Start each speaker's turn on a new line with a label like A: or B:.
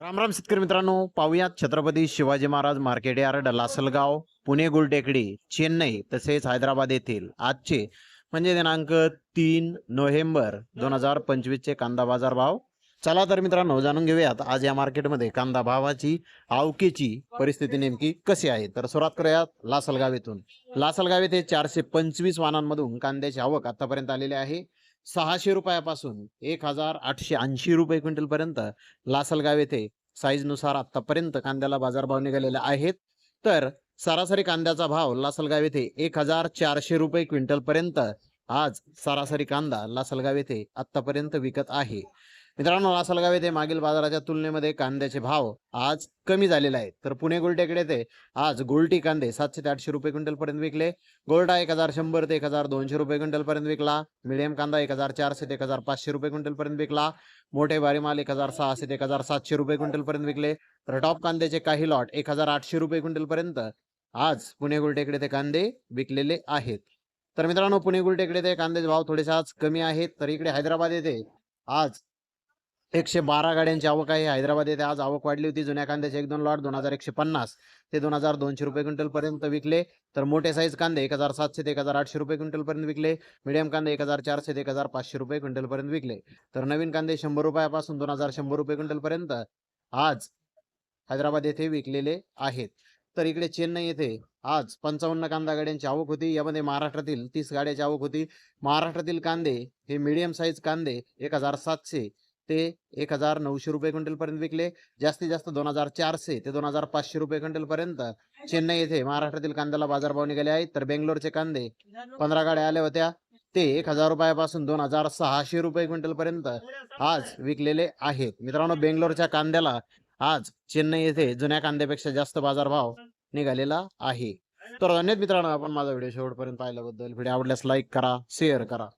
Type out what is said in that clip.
A: राम राम शेतकरी मित्रांनो पाहुयात छत्रपती शिवाजी महाराज मार्केट यार्ड लासलगाव पुणे गुलटेकडी चेन्नई तसेच हैदराबाद येथील. आजचे म्हणजे दिनांक तीन नोव्हेंबर दोन हजार पंचवीसचे कांदा बाजार भाव. चला तर मित्रांनो जाणून घेऊयात आज या मार्केटमध्ये कांदा भावाची आवकेची परिस्थिती नेमकी कशी आहे? तर सुरुवात करूयात लासलगाव येथून. लासलगाव येथे चारशे पंचवीस वाहनांमधून कांद्याची आवक आतापर्यंत आलेली आहे. सहाशे रुपयापासून एक हजार आठशे ऐंशी रुपये क्विंटलपर्यंत लासलगाव येथे साईजनुसार आतापर्यंत कांद्याला बाजारभाव निघालेले आहेत. तर सरासरी कांद्याचा भाव लासलगाव येथे एक हजार चारशे रुपये क्विंटलपर्यंत आज सरासरी कांदा लासलगाव येथे आतापर्यंत विकत आहे. मित्रांनो लासलगाव येथे मागील बाजाराच्या तुलनेमध्ये कांद्याचे भाव आज कमी झालेले आहेत. तर पुणे गुलटेकडे ते आज गोल्टी कांदे सातशे ते आठशे रुपये क्विंटल पर्यंत विकले. गोल्डा एक हजार शंभर ते एक हजार दोनशे रुपये क्विंटल पर्यंत विकला. मिडियम कांदा एक हजार चारशे ते एक हजार पाचशे रुपये क्विंटल पर्यंत विकला. मोठे भारी माल एक हजार सहाशे ते एक हजार सातशे रुपये क्विंटल पर्यंत विकले. तर टॉप कांद्याचे काही लॉट एक हजार आठशे रुपये क्विंटल पर्यंत आज पुणे गुलटेकडे ते कांदे विकलेले आहेत. तर मित्रांनो पुणे गुलटेकडे ते कांद्याचे भाव थोडेसे आज कमी आहेत. तर इकडे हैदराबाद येथे आज एकशे बारा गाड्यांची आवक आहे. हैदराबाद येथे आज आवक वाढली होती. जुन्या कांद्याचे एक दोन लॉट दोन हजार एकशे पन्नास. ते दोन हजार दोनशे रुपये क्विंटल पर्यंत विकले. तर मोठे साईज कांदे एक हजार सातशे ते एक हजार आठशे रुपये क्विंटल पर्यंत विकले. मीडियम कांदे एक हजार चारशे ते एक हजार पाचशे रुपये क्विंटल पर्यंत विकले. तर नवीन कांदे शंभर रुपयापासून दोन हजार शंभर रुपये क्विंटल पर्यंत आज हैदराबाद येथे विकलेले आहेत. तर इकडे चेन्नई येथे आज पंचावन्न कांदा गाड्यांची आवक होती. यामध्ये महाराष्ट्रातील तीस गाड्याची आवक होती. महाराष्ट्रातील कांदे हे मीडियम साईज कांदे एक हजार सातशे ते एक हजार नऊशे रुपये क्विंटल पर्यंत विकले. जास्तीत जास्त दोन हजार चारशे ते दोन हजार पाचशे रुपये क्विंटल पर्यंत चेन्नई येथे महाराष्ट्रातील कांद्याला बाजारभाव निघाले आहेत तर बेंगलोरचे कांदे पंधरा गाड्या आल्या होत्या. ते एक हजार रुपयापासून दोन हजार सहाशे रुपये क्विंटल पर्यंत आज विकलेले आहेत. मित्रांनो बेंगलोरच्या कांद्याला आज चेन्नई येथे जुन्या कांद्यापेक्षा जास्त बाजारभाव निघालेला आहे. तर धन्यवाद मित्रांनो आपण माझा व्हिडिओ शेवटपर्यंत पाहिल्याबद्दल. व्हिडिओ आवडल्यास लाईक करा शेअर करा.